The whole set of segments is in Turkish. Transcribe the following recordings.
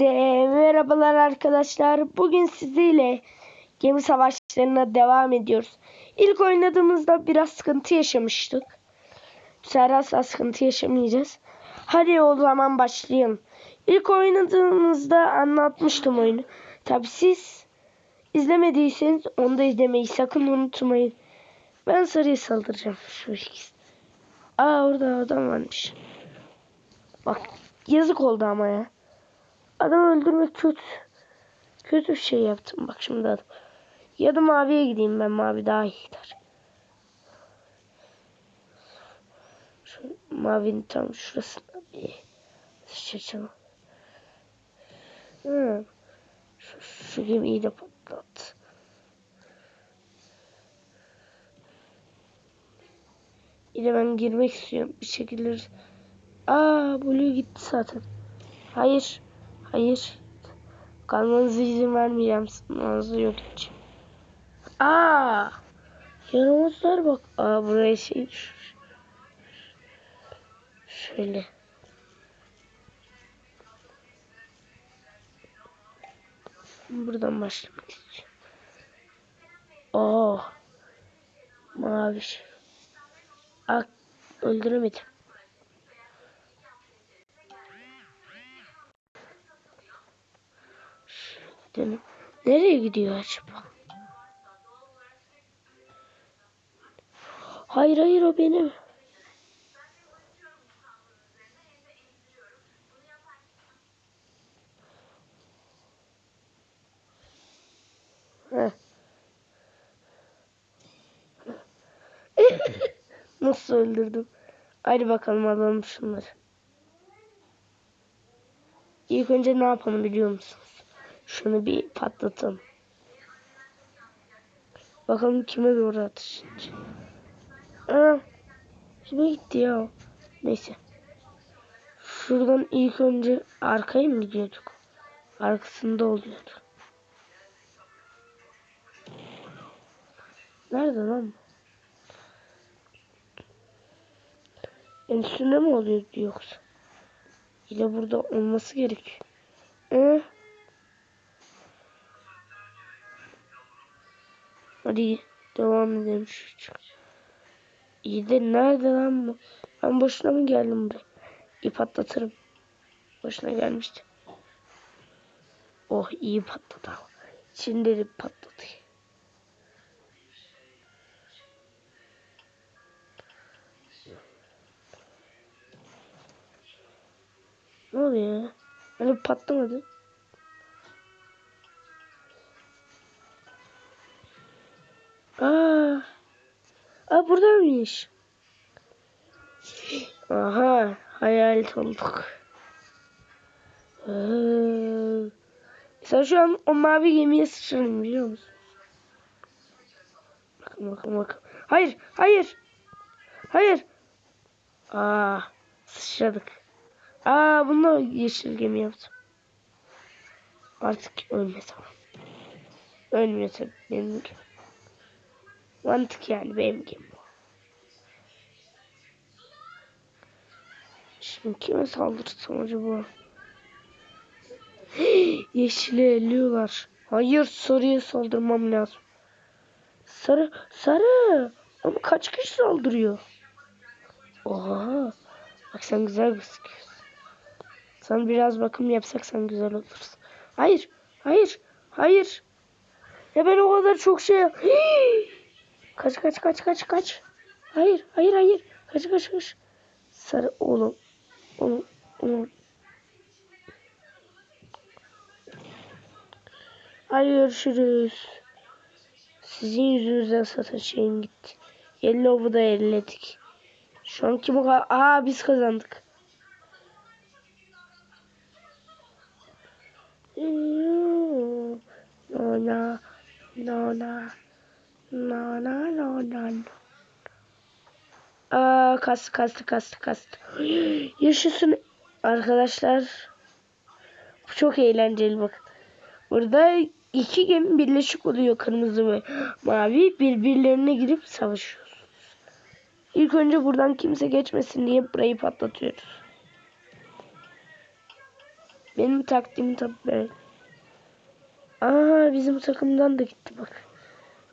Hepinize merhabalar arkadaşlar. Bugün sizinle gemi savaşlarına devam ediyoruz. İlk oynadığımızda biraz sıkıntı yaşamıştık. Bu sıkıntı yaşamayacağız. Hadi o zaman başlayalım. İlk oynadığımızda anlatmıştım oyunu. Tabi siz izlemediyseniz onu da izlemeyi sakın unutmayın. Ben sarıya saldıracağım. Şu ikisi. Aa orada adam varmış. Bak yazık oldu ama ya. Adam öldürmek kötü. Kötü bir şey yaptım. Bak şimdi adam. Ya da maviye gideyim ben. Mavi daha iyi gider. Şu mavinin tam şurasında bir seçelim. Hı. Şu, şu gemiyi de patlat. Yine ben girmek istiyorum. Bir şekilde... Aa Blue gitti zaten. Hayır. Hayır. Kalmanıza izin vermeyeceğim. Sıkmanızı yok için. Aa! Yaramazlar bak. Aa buraya şey düşmüş. Şöyle. Buradan başlamak istiyorum. Oh. Mavi. Ak öldüremedim. Gidelim. Nereye gidiyor acaba? Hayır hayır o benim. Nasıl öldürdüm? Hadi bakalım alalım şunları. İlk önce ne yapalım biliyor musunuz? Şunu bir patlatalım. Bakalım kime doğru atış. Aa, gitti ya? Neyse. Şuradan ilk önce arkaya mı gidiyorduk? Arkasında oluyordu. Nerede lan? En üstünde mi oluyor yoksa? Yine burada olması gerek. Ee? Hadi devam edelim İyi de nerede lan bu? Ben boşuna mı geldim buraya? İp atlatırım. Boşuna gelmişti. Oh iyi patladı. Şimdi de patladı. Ne oluyor? Hani patlamadı. Aa buradaymış. Aha hayalet olduk. Ee, mesela şu an o mavi gemiye sıçrarım biliyor musun? Bakın bakın bakın. Hayır hayır. Hayır. Aa sıçradık. Aa bununla yeşil gemi yaptım. Artık ölme tamam. Ölmüyor tabii benim. Mantık yani benim gibi. Şimdi kime saldırsam acaba? Yeşile eliyorlar. Hayır sarıya saldırmam lazım. Sarı, sarı. Ama kaç kişi saldırıyor? Oha. Bak sen güzel gözüküyorsun. Sen biraz bakım yapsak sen güzel olursun. Hayır. Hayır. Hayır. Ya ben o kadar çok şey... Kaç kaç kaç kaç kaç. Hayır hayır hayır. Kaç kaç kaç. Sarı oğlum. Oğlum. Oğlum. Hadi görüşürüz. Sizin yüzünüzden satın şeyim gitti. Yellow'u da elledik. Şu an kim o? Aa biz kazandık. No no no no No no no no. Aa kastı kastı kastı kastı. Yaşasın arkadaşlar. Bu çok eğlenceli bak. Burada iki gemi birleşik oluyor kırmızı ve mavi birbirlerine girip savaşıyorsunuz. İlk önce buradan kimse geçmesin diye burayı patlatıyoruz. Benim taktiğim tabii böyle. Aa bizim takımdan da gitti bak.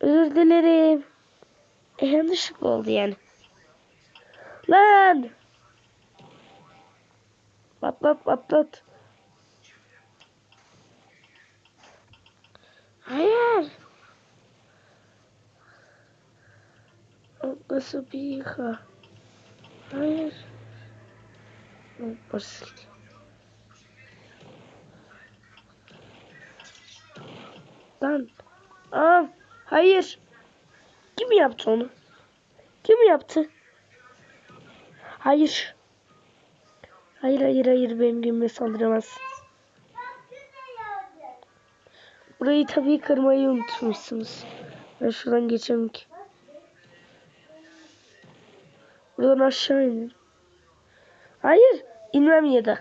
Özür dilerim. E, yanlışlıkla oldu yani. Lan! Patlat patlat. Hayır. Nasıl bir yıka? Hayır. Basit. Lan. Aa, hayır. Kim yaptı onu? Kim yaptı? Hayır. Hayır hayır hayır benim gemime saldıramaz. Burayı tabii kırmayı unutmuşsunuz. Ben şuradan geçemem ki. Buradan aşağı inin. Hayır. inmem ya da.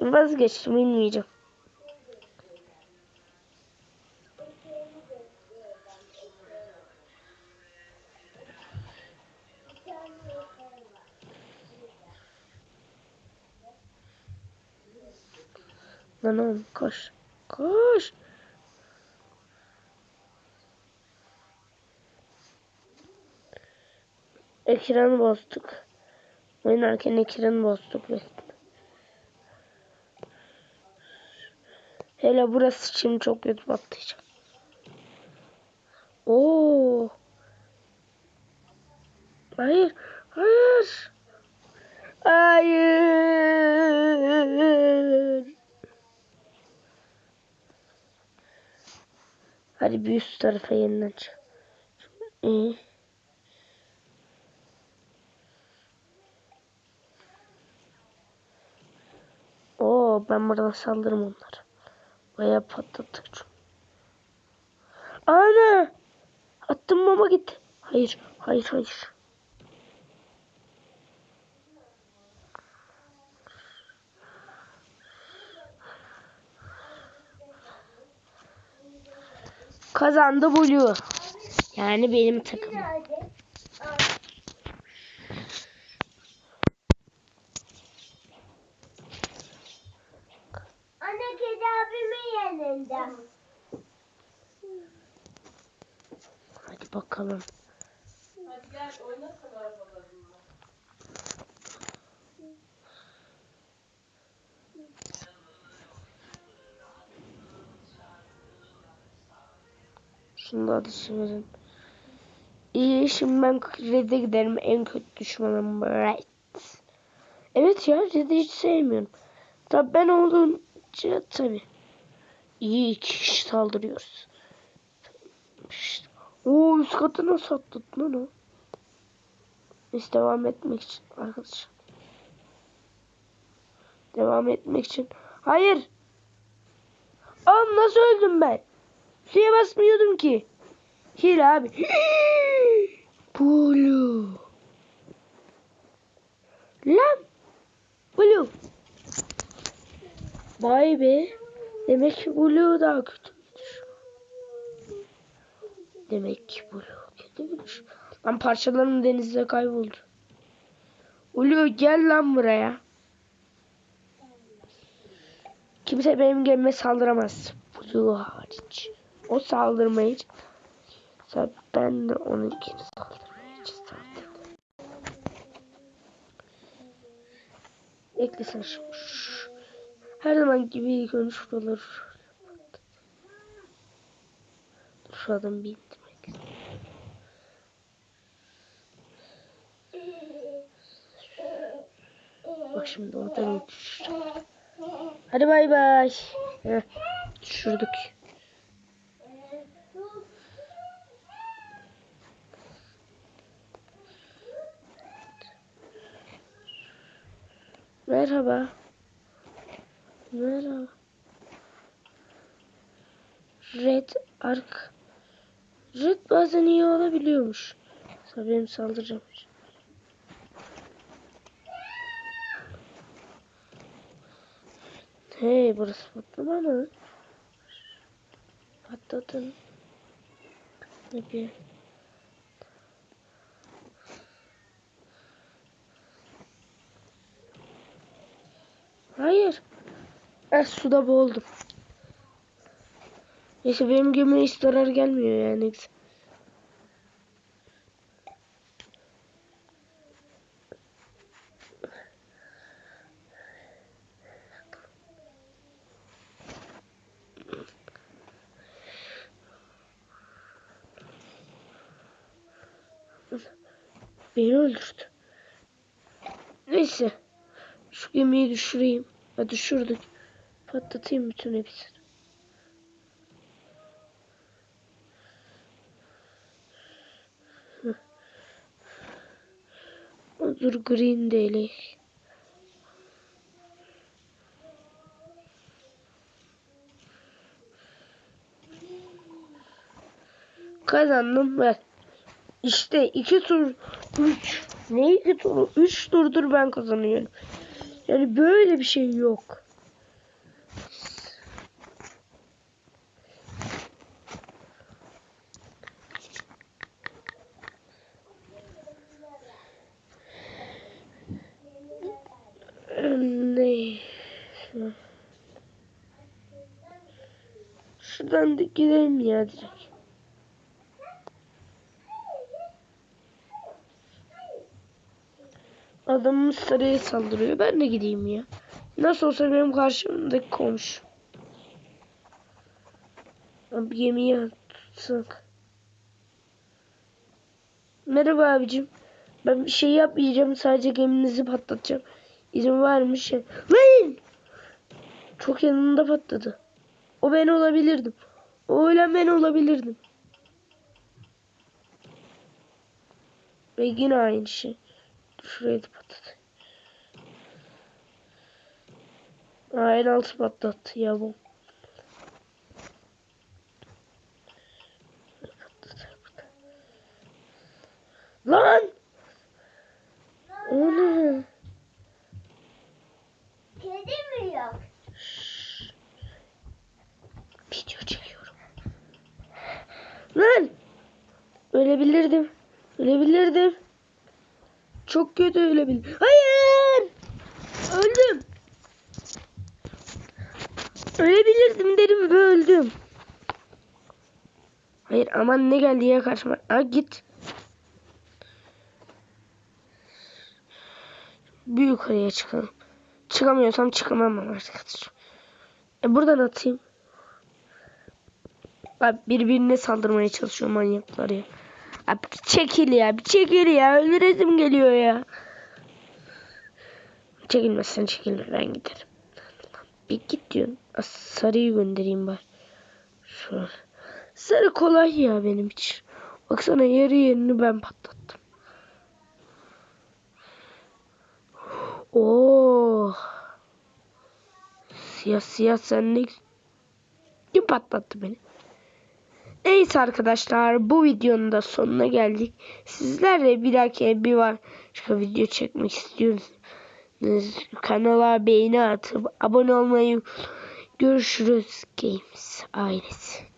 Vazgeçtim inmeyeceğim. Lan oğlum koş. Koş. Ekranı bozduk. Oynarken ekranı bozduk. Hele burası şimdi çok kötü patlayacak. Oo. Hayır. Hayır. Hayır. Hadi bir üst tarafa yeniden çık. İyi. Oo ben buradan saldırırım onları. Bayağı patlattık çünkü. Ana! Attım mama gitti. Hayır, hayır, hayır. Kazandı Blue. Yani benim takımım. Anne kedi abimin yanında. Hadi bakalım. Hadi gel oynasın Adı verin. İyi şimdi ben Red'e giderim. En kötü düşmanım Red. Evet ya Red'i hiç sevmiyorum. Tabi ben olunca tabi. İyi iki kişi saldırıyoruz. İşte. Oo üst katı nasıl atladın lan o? Biz devam etmek için arkadaşlar. Devam etmek için. Hayır. Oğlum nasıl öldüm ben? Suya basmıyordum ki. Hile abi. Blue. Lan. Blue. Vay be. Demek ki Blue daha kötüymüş. Demek ki Blue kötüymüş. Lan parçalarım denizde kayboldu. Blue gel lan buraya. Kimse benim gemime saldıramaz. Blue hariç. O saldırmayı Tabii ben de onunkini saldırmaya saldırdım. Bekle sen şu. şu- Her zaman gibi ilk önce şuraları şu adam bir indirmek. Bak şimdi oradan düşeceğim. Hadi bay bay. Heh, düşürdük. Merhaba. Merhaba. Red ark. Red bazen iyi olabiliyormuş. Tabii benim saldıracağım. Hey burası patlama mı? Patlatın. Peki. Hayır. Eh suda boğuldum. Neyse benim gemiye hiç zarar gelmiyor yani. Beni öldürdü. Neyse. Şu gemiyi düşüreyim. Ha düşürdük. Patlatayım bütün hepsini. Dur green değil. Kazandım ben. İşte iki tur, üç. Ne iki tur? Üç turdur ben kazanıyorum. Yani böyle bir şey yok. Ne? Şuradan da gidelim. Adamımız saraya saldırıyor. Ben de gideyim ya. Nasıl olsa benim karşımdaki komşu. Abi gemiyi tutsak. Merhaba abicim. Ben bir şey yapmayacağım. Sadece geminizi patlatacağım. İzin var mı şey? Lan! Çok yanında patladı. O ben olabilirdim. O ölen ben olabilirdim. Ve yine aynı şey. Şurayı da patladı. Aa, en altı patlattı ya bu. Lan! O ne? Kedi mi yok? Video çekiyorum. Lan! Ölebilirdim. Ölebilirdim. Çok kötü ölebilirdim. Hayır! Öldüm. Ölebilirdim dedim ve öldüm. Hayır aman ne geldi ya karşıma. Ha git. Bir yukarıya çıkalım. Çıkamıyorsam çıkamam arkadaşım. E buradan atayım. Abi birbirine saldırmaya çalışıyor manyaklar ya. Abi çekil ya bir çekil ya öldüresim geliyor ya. Çekilmezsen çekilme ben giderim. Bir git diyorsun. Sarıyı göndereyim bari. Şu Sarı kolay ya benim için. Baksana yarı yerini ben patlattım. Oo. Siyah siyah sen ne kim patlattı beni? Neyse arkadaşlar bu videonun da sonuna geldik. Sizlerle bir dahaki bir başka video çekmek istiyorsanız kanala beğeni atıp abone olmayı görüşürüz Games ailesi.